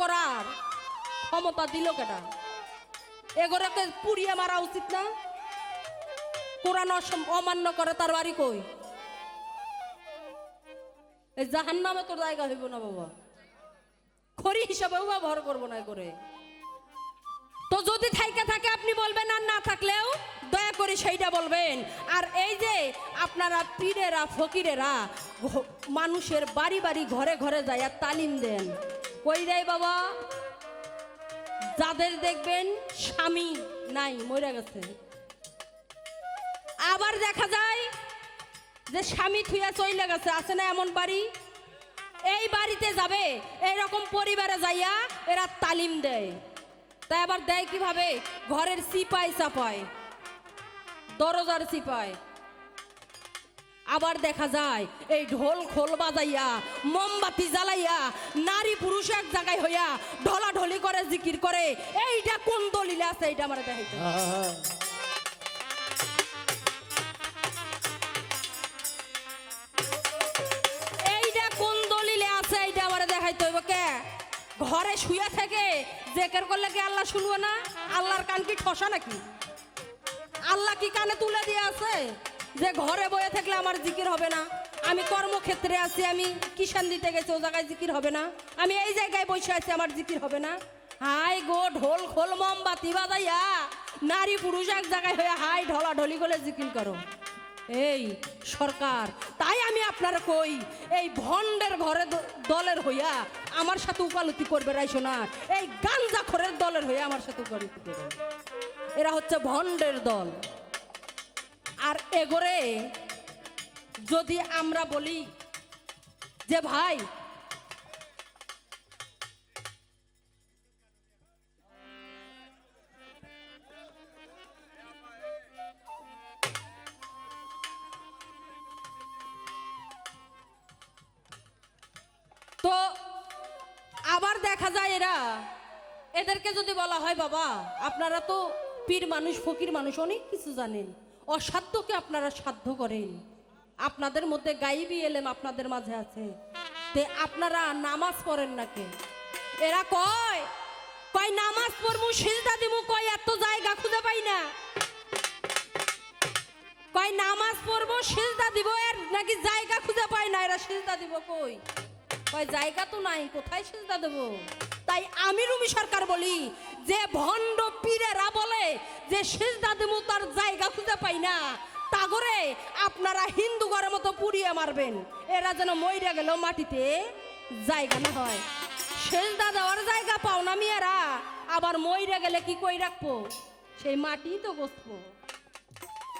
করার ক্ষমতা দিল কেটা এগোরাকে পুড়িয়ে মারা উচিত না? কোরআন অমান্য করে তার বাড়ি কই? এই জাহান নামে তোর জায়গা হইব না বাবা। খড়ি হিসাবেও ব্যবহার করব না করে। তো যদি থাইকে থাকে, আপনি বলবেন আর না থাকলেও দয়া করে সেইটা বলবেন। আর এই যে আপনারা পীরেরা, ফকিরেরা মানুষের বাড়ি বাড়ি ঘরে ঘরে আর তালিম দেন। কই দেয় বাবা। যাদের দেখবেন স্বামী নাই মরে গেছে। আবার দেখা যায় যে স্বামী থুয়া চইলে গেছে, আছে না এমন বাড়ি? এই বাড়িতে যাবে, এরকম পরিবারে যাইয়া এরা তালিম দেয়। তাই আবার দেয় কীভাবে? ঘরের সিপাই চাপায়, দরজার সিপাই। আবার দেখা যায় এই ঢোল খোল বাজাইয়া মোমবাতি জ্বালাইয়া নারী পুরুষ এক জায়গায় হইয়া ঢলা ঢলি করে জিকির করে এইটা কোন দলিলে আছে এইটা আমার দেখাইতে হ্যাঁ, এইটা কোন দলিলে আছে এইটা আমার দেখাইতে হইব ঘরে শুয়ে থেকে জেকের করলে কি আল্লাহ শুনব না? আল্লাহর কান কি ঠসা নাকি? আল্লাহ কি কানে তুলে দিয়ে আছে? যে ঘরে বয়ে থাকলে আমার জিকির হবে না। আমি কর্মক্ষেত্রে আছি, আমি কিষান দিতে গেছি, ও জায়গায় জিকির হবে না। আমি এই জায়গায় বসে আছি, আমার জিকির হবে না। হাই গো, ঢোল খোল মম মোমবাতি বাজাইয়া। নারী পুরুষ এক জায়গায় হয়ে হাই ঢলা ঢলি করে জিকির করো। এই সরকার, তাই আমি আপনারা কই, এই ভন্ডের ঘরে দলের হইয়া আমার সাথে উকালতি করবে রাইছো না এই গাঞ্জা খরের দলের হইয়া আমার সাথে উকালতি করবে এরা হচ্ছে ভন্ডের দল। আর এগোরে যদি আমরা বলি যে ভাই, তো আবার দেখা যায় এরা, এদেরকে যদি বলা হয়, বাবা, আপনারা তো পীর মানুষ, ফকির মানুষ, অনেক কিছু জানেন। অসাধ্যকে আপনারা সাধ্য করেন। আপনাদের মধ্যে গাইবি এলেম আপনাদের মাঝে আছে। তে আপনারা নামাজ পড়েন নাকি এরা কয় কয় নামাজ পড়মু সিজদা দিমু কয় এত জায়গা খুঁজে পাই না। কয় নামাজ পড়ব, সিজদা দিব, এর নাকি জায়গা খুঁজে পায় না, এরা সিজদা দিব কই? কয় জায়গা তো নাই, কোথায় সিজদা দেব? তাই আমি রুমি সরকার বলি, যে ভণ্ড পীরেরা বলে যে সিজদা দেব তার জায়গা খুঁজে পাই না তাগরে আপনারা হিন্দু ঘরের মতো পুড়িয়ে মারবেন। এরা যেন মইরা গেল মাটিতে, জায়গা না হয়। সেজদা দেওয়ার জায়গা পাও না মিয়ারা, আবার মইরা গেলে কি কই রাখব? সেই মাটি তো বসবো।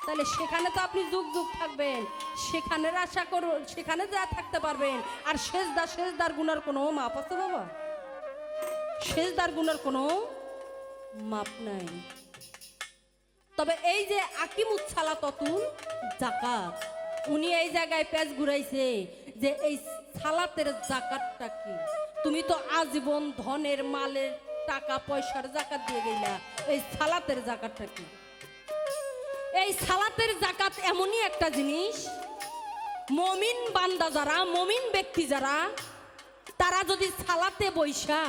তাহলে সেখানে তো আপনি যুগ যুগ থাকবেন সেখানে আশা করুন সেখানে যা থাকতে পারবেন, আর শেষদা শেষদার গুণার কোনো মাপ আছে বাবা? শেষদার গুণার কোনো মাপ নাই। তবে এই যে আকিম আকিমুচ্ছালা ততুল, জাকাত, উনি এই জায়গায় পেঁচ ঘুরাইছে যে এই সালাতের জাকাতটা কি? তুমি তো আজীবন ধনের মালের টাকা, পয়সার জাকাত দিয়ে গেলা এই সালাতের জাকাতটা কি? এই সালাতের জাকাত এমনই একটা জিনিস, মমিন বান্দা যারা, মমিন ব্যক্তি যারা, তারা যদি সালাতে বৈশা,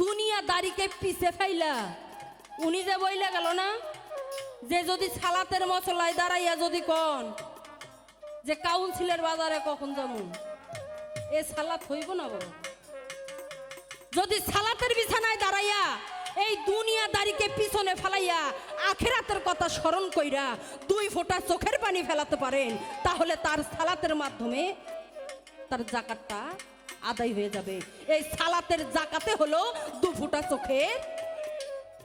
দুনিয়াদারিকে পিছে ফাইলা উনি যে বইলা গেল না? যে যদি সালাতের মশলায় দাঁড়াইয়া যদি কন, যে কাউন্সিলের বাজারে কখন যাব? এ সালাত হইব না বাবা যদি সালাতের বিছানায় দাঁড়াইয়া এই দুনিয়া দুনিয়াদারিকে পিছনে ফেলাইয়া আখেরাতের কথা স্মরণ কইরা দুই ফোঁটা চোখের পানি ফেলাতে পারেন, তাহলে তার সালাতের মাধ্যমে তার জাকাতটা আদায় হয়ে যাবে। এই সালাতের জাকাতে হলো দু ফোঁটা চোখের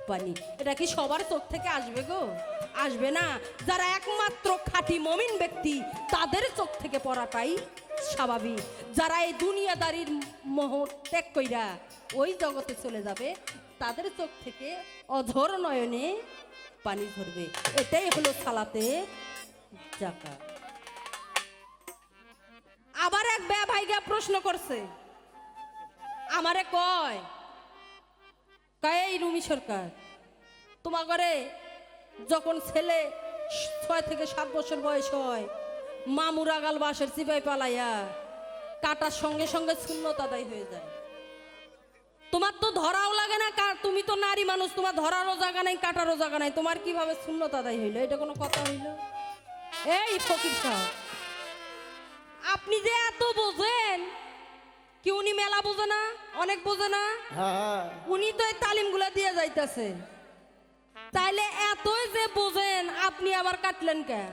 পানি এটা কি সবার চোখ থেকে আসবে গো? আসবে না। যারা একমাত্র খাঁটি মমিন ব্যক্তি, তাদের চোখ থেকে পড়াটাই স্বাভাবিক। যারা এই দুনিয়াদারির মোহ ত্যাগ কইরা ওই জগতে চলে যাবে, তাদের চোখ থেকে অঝর নয়নে পানি ধরবে এটাই হলো সালাতে জাকা আবার এক ব্যা ভাইগা প্রশ্ন করছে। আমারে কয় কয় এই রুমি সরকার। তোমার ঘরে যখন ছেলে ছয় থেকে সাত বছর বয়স হয়, মামুর আগাল বাসের চিপাই পালাইয়া কাটার সঙ্গে সঙ্গে শূন্যতা আদায় হয়ে যায়। তোমার তো ধরাও লাগে না তুমি তো নারী মানুষ, তোমার ধরারও জায়গা নাই, কাটারও জায়গা নাই। তোমার কীভাবে শূন্যতা দায়ী হইল? এটা কোনো কথা হইল? এই ফকির সাহেব, আপনি যে এত বোঝেন মেলা বোঝে না অনেক বোঝে না? হ্যাঁ। উনি তো এই তালিমগুলো দিয়ে যাইতেছে। তাইলে এতই যে বোঝেন আপনি আবার কাটলেন কে?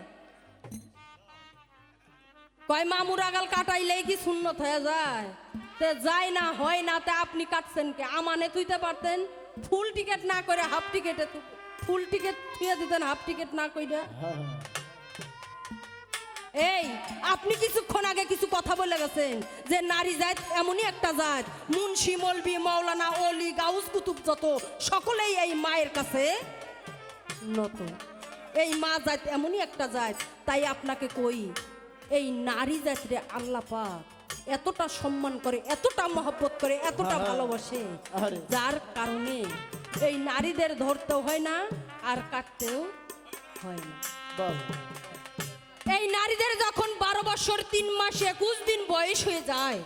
কয় মামুর আগাল কাটাইলেই কি শূন্য হয়ে যায়? তে যায় না হয় না তে আপনি কাটছেন কে? আমানে তুইতে পারতেন ফুল টিকিট না করে হাফ টিকেটে ফুল টিকিট থুয়ে দিতেন হাফ টিকিট না কইরা। হ্যাঁ। এই আপনি কিছুক্ষণ আগে কিছু কথা বলে গেছেন যে নারী জাত এমনই একটা জাত। মুন্সি মলবি মৌলানা অলি গাউস কুতুব যত সকলেই এই মায়ের কাছে নত। এই মা জাত এমনই একটা জাত তাই আপনাকে কই এই নারী জাত রে আল্লাহ পাক এতটা সম্মান করে এতটা মহব্বত করে এতটা। ভালোবাসে যার কারণে এই নারীদের ধরতেও হয় না আর কাটতেও হয় না। নারীদের যখন বারো বছর তিন মাস একুশ দিন বয়স হয়ে যায়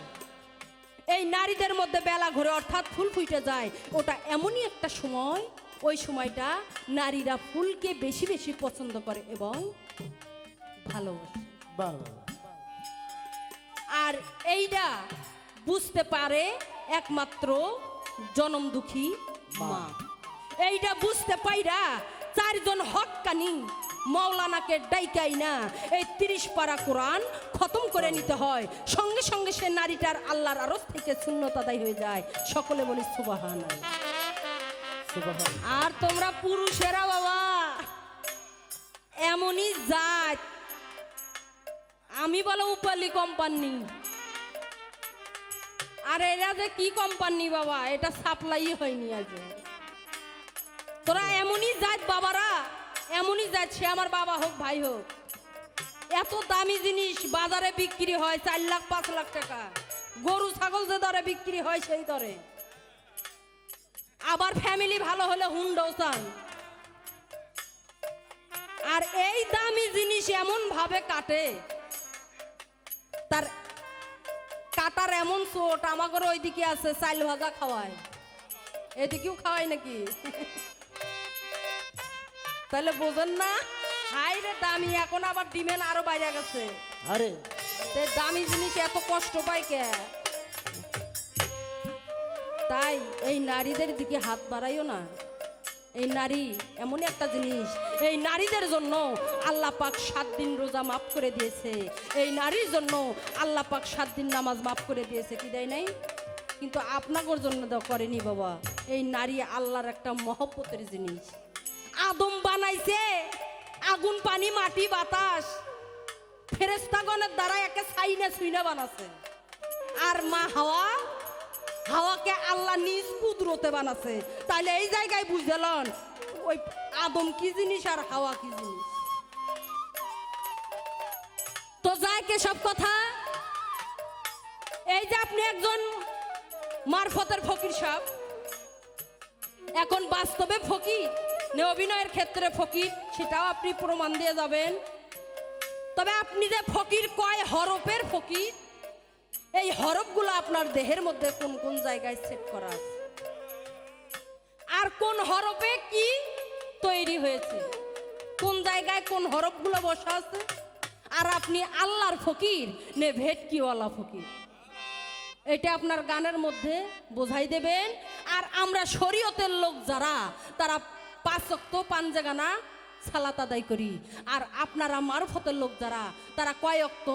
এই নারীদের মধ্যে বেলা ঘুরে অর্থাৎ ফুল ফুটে যায়। ওটা এমনই একটা সময় ওই সময়টা নারীরা ফুলকে বেশি বেশি পছন্দ করে এবং ভালোবাসে। আর এইটা বুঝতে পারে একমাত্র জনম দুঃখী মা। এইটা বুঝতে পাইরা চারজন হকানি মৌলানাকে ডাইকাই না। এই তিরিশ পারা কোরআন খতম করে নিতে হয়। সঙ্গে সঙ্গে সে নারীটার আল্লাহর আরস থেকে শূন্যতাদাই হয়ে যায়। সকলে বলি সুবাহান আর তোমরা পুরুষেরা বাবা, এমনই জাত। আমি বলো, উপালি কোম্পানি। আর এরা যে কি কোম্পানি বাবা, এটা সাপ্লাই হয়নি আজ তোরা এমনই জাত বাবারা এমনই সে আমার বাবা হোক, ভাই হোক। এত দামি জিনিস বাজারে বিক্রি হয় চার লাখ, পাঁচ লাখ টাকা। গরু, ছাগল যে দরে বিক্রি হয় সেই দরে। আবার ফ্যামিলি ভালো হলে হুন্ডও চান। আর এই দামি জিনিস এমন ভাবে কাটে, তার কাটার এমন চোট আমাদের ওইদিকে আছে চাইল ভাজা খাওয়ায়। এদিকেও খাওয়াই নাকি? তাহলে বোঝেন না হাই রে দামি এখন আবার ডিমেন আরও বাইরে গেছে। আরে। তে দামি জিনিস এত কষ্ট পায় কে? তাই এই নারীদের দিকে হাত বাড়াইও না। এই নারী এমন একটা জিনিস এই নারীদের জন্য আল্লাহ পাক সাত দিন রোজা মাফ করে দিয়েছে। এই নারীর জন্য আল্লাহ পাক সাত দিন নামাজ মাফ করে দিয়েছে কি দেয় নাই? কিন্তু আপনাদের জন্য তো করেনি বাবা। এই নারী আল্লাহর একটা মহব্বতের জিনিস। আদম বানাইছে। আগুন, পানি, মাটি, বাতাস। ফেরেস্তাগণের দ্বারা একে সাইনে সুইনে বানাছে। আর মা হাওয়া, হাওয়াকে আল্লাহ নিজ কুদরতে বানাছে। তাহলে এই জায়গায় বুঝলেন, ওই আদম কি জিনিস আর হাওয়া কি জিনিস? তো যায় কে সব কথা? এই যে আপনি একজন মারফতের ফকির সাহেব, এখন বাস্তবে ফকির। নে অভিনয়ের ক্ষেত্রে ফকির, সেটাও আপনি প্রমাণ দিয়ে যাবেন। তবে আপনি যে ফকির কয় হরফের ফকির? এই হরফগুলো আপনার দেহের মধ্যে কোন কোন জায়গায় সেট করা আছে? আর কোন হরফে কি তৈরি হয়েছে? কোন জায়গায় কোন হরফগুলো বসা আছে? আর আপনি আল্লাহর ফকির নে ভেটকিওয়ালা ফকির? এটা আপনার গানের মধ্যে বোঝাই দেবেন। আর আমরা শরীয়তের লোক যারা, তারা পাঁচ অক্ত পাঞ্জাগানা সালাত আদায় করি। আর আপনারা মারফতের লোক যারা তারা কয় অক্ত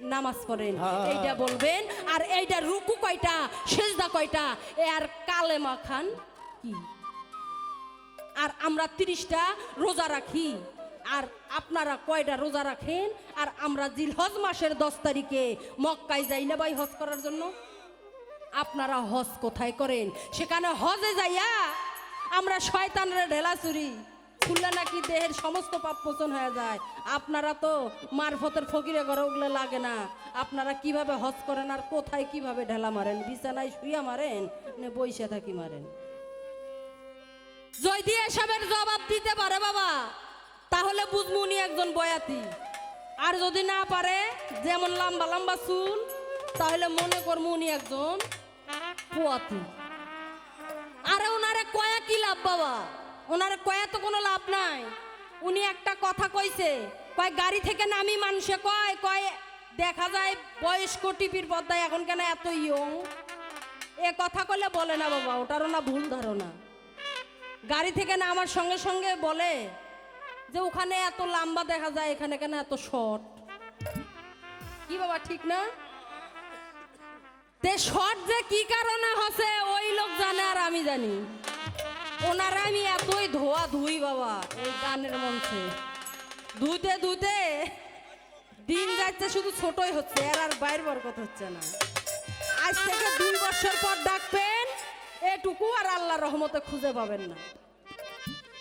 নামাজ পড়েন। হ্যাঁ। এইটা বলবেন। আর এইটা রুকু কয়টা সেজদা কয়টা এ আর কালেমা খান কি? আর আমরা তিরিশটা রোজা রাখি। আর আপনারা কয়টা রোজা রাখেন? আর আমরা জিলহজ মাসের দশ তারিখে মক্কায় যাই না ভাই হজ করার জন্য? আপনারা হজ কোথায় করেন? সেখানে হজে যাইয়া আমরা শয়তানরে ঢেলা চুরি। খুললে নাকি দেহের সমস্ত পাপ পোষণ হয়ে যায়। আপনারা তো মারফতের ফকিরে ঘরে ওগুলো লাগে না। আপনারা কীভাবে হজ করেন আর কোথায় কীভাবে ঢেলা মারেন? বিছানায় শুইয়া মারেন না বইসা থাকি মারেন? যদি এসবের জবাব দিতে পারে বাবা, তাহলে বুঝব উনি একজন বয়াতি। আর যদি না পারে, যেমন লম্বা লম্বা চুল, তাহলে মনে করব উনি একজন পোয়াতি। কয়া কি লাভ বাবা? ওনার কয়া তো কোনো লাভ নাই। উনি একটা কথা কইছে, কয় গাড়ি থেকে নামি মানুষে কয় কয় দেখা যায় বয়স্ক টিপির পর্দায় এখন কেন এত ইয়ং? এ কথা কলে বলে না বাবা, ওটারও না ভুল ধারণা। গাড়ি থেকে নামার সঙ্গে সঙ্গে বলে যে ওখানে এত লম্বা দেখা যায়, এখানে কেন এত শর্ট? কি বাবা, ঠিক না? তে শর্ট যে কি কারণে হসে ওই লোক জানে আর আমি জানি। ওনারা আমি এতই ধোয়া ধুই বাবা এই গানের মঞ্চে। ধুতে ধুতে দিন যাচ্ছে, শুধু ছোটই হচ্ছে, এর আর বাইর বরকত হচ্ছে না। আজ থেকে দুই বছর পর ডাকবেন, এটুকু আর আল্লাহর রহমতে খুঁজে পাবেন না।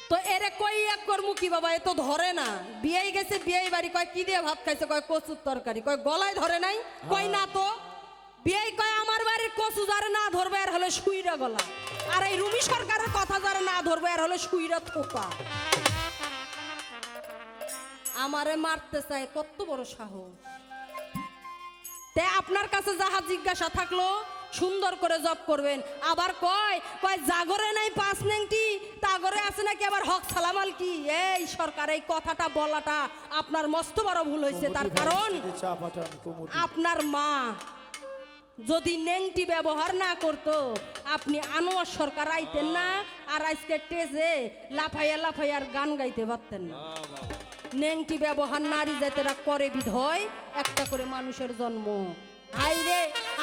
তো এরে কই এক কর্মু কি বাবা, এ তো ধরে না। বিয়ে গেছে বিয়ে বাড়ি, কয় কি দিয়ে ভাত খাইছে, কয় কচুর তরকারি, কয় গলায় ধরে নাই, কয় না তো। বিয়ে কয় আমার বাড়ির কচু যারে না ধরবে আর হলে সুইরা গলা। আর এই রুমি সরকারের কথা যারা না ধরবে আর হলে সুইরা থোকা আমারে মারতে চায় কত বড় সাহস। তে আপনার কাছে যাহা জিজ্ঞাসা থাকল সুন্দর করে জব করবেন। আবার কয় কয় জাগরে নাই পাঁচ নেংটি তাগরে আছে নাকি আবার হক সালামাল কি? এই সরকার এই কথাটা বলাটা আপনার মস্ত বড় ভুল হয়েছে। তার কারণ আপনার মা যদি নেংটি ব্যবহার না করতো, আপনি আনোয়ার সরকার আইতেন না, আর আজকে টেজে লাফাইয়া লাফাইয়ার গান গাইতে পারতেন না। নেংটি ব্যবহার নারী জাতেরা করে বিধয় একটা করে মানুষের জন্ম। হাই রে,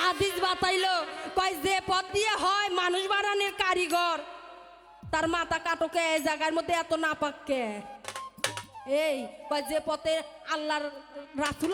আদিজ বাতাইলো, কয় যে পথ দিয়ে হয় মানুষ বানানোর কারিগর। তার মাথা কাটকে এই জায়গার মধ্যে এত নাপাককে এই, কয় যে পথে আল্লাহর রাসুল